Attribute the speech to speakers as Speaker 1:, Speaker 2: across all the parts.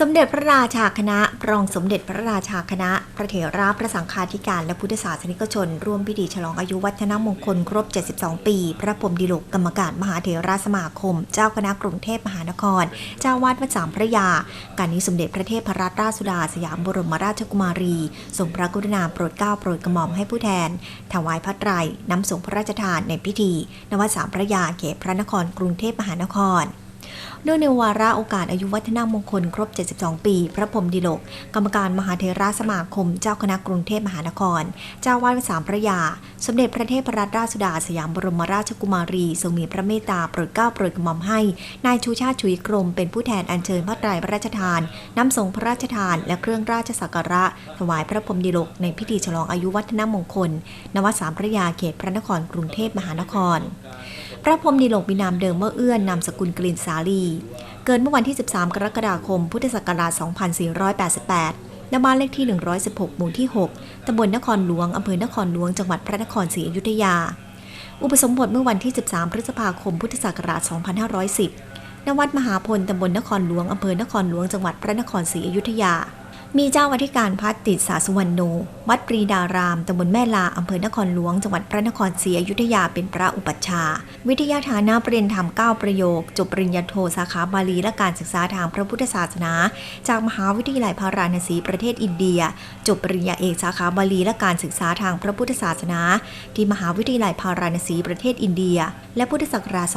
Speaker 1: สมเด็จพระราชาคณะ รองสมเด็จพระราชาคณะ พระเถระพระสังฆาธิการและพุทธศาสนิกชน ร่วมพิธีฉลองอายุวัฒนมงคลครบ 72 ปี พระพรมดิลกกรรมการมหาเถระสมาคม เจ้าคณะกรุงเทพมหานคร เจ้าวาดวัดสามพระยา การนี้สมเด็จพระเทพรัตนราชสุดาสยามบรมราชกุมารีทรงพระกรุณาโปรดเกล้าโปรดกระหม่อมให้ผู้แทน ถวายพระไตรน้ำสงพระราชทานในพิธี นวัดสามพระยาเขตพระนครกรุงเทพมหานคร เนื่องในวาระโอกาสอายุวัฒนมงคลครบ 72 ปี พระพรหมดิลก กรรมการมหาเทราสมาคม เจ้าคณะกรุงเทพมหานคร เจ้าวาดสามพระยา สมเด็จพระเทพรัตนราชสุดาสยามบรมราชกุมารี ทรงมีพระเมตตาโปรดเกล้าโปรดกระหม่อมให้ นายชูชาติชุยกรม เป็นผู้แทนอัญเชิญพระไตรพระราชทาน น้ำสงพระราชทาน และเครื่องราชสักการะ ถวายพระพรหมดิลกในพิธีฉลองอายุวัฒนมงคล นวัดสามพระยาเขตพระนครกรุงเทพมหานคร พระพรมดิลกมีนามเดิมว่าเอื้อนนามสกุลกลิ่นสาลี เกิดเมื่อวันที่ 13 กรกฎาคม พุทธศักราช 2488ณบ้านเลขที่ 116 หมู่ที่ 6ตำบลนครหลวงอำเภอนครหลวง จังหวัดพระนครศรีอยุธยา อุปสมบทเมื่อวันที่ 13 พฤษภาคม พุทธศักราช 2510ณวัดมหาพลตำบลนครหลวงอำเภอนครหลวง จังหวัดพระนครศรีอยุธยา มีเจ้าอธิการพัฒติดสาสุวรรณโน วัดปรีดาราม ตำบลแม่ลา อำเภอนครหลวง จังหวัดพระนครศรีอยุธยา เป็นพระอุปัชฌาย์วิทยาฐานะปริญญาธรรม 9 ประโยค จบปริญญาโทสาขาบาลีและการศึกษาทางพระพุทธศาสนา จากมหาวิทยาลัยพาราณสีประเทศอินเดีย จบปริญญาเอกสาขาบาลีและการศึกษาทางพระพุทธศาสนา ที่มหาวิทยาลัยพาราณสีประเทศอินเดีย และพุทธศักราช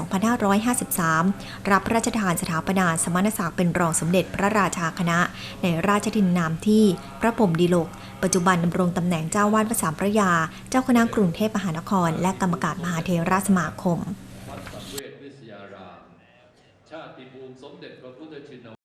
Speaker 1: 2553 รับพระราชทานสถาปนาสมณศักดิ์เป็นรองสมเด็จพระราชาคณะ ในราชทินนามที่พระผมดีโลก ปัจจุบันดำรงตำแหน่งเจ้าวาดพระสามพระยา เจ้าคณะกรุงเทพมหานคร และกรรมการมหาเทราสมาคม
Speaker 2: วัดสังเวชวิทยารามชาติภูมิสมเด็จพระพุทธชิน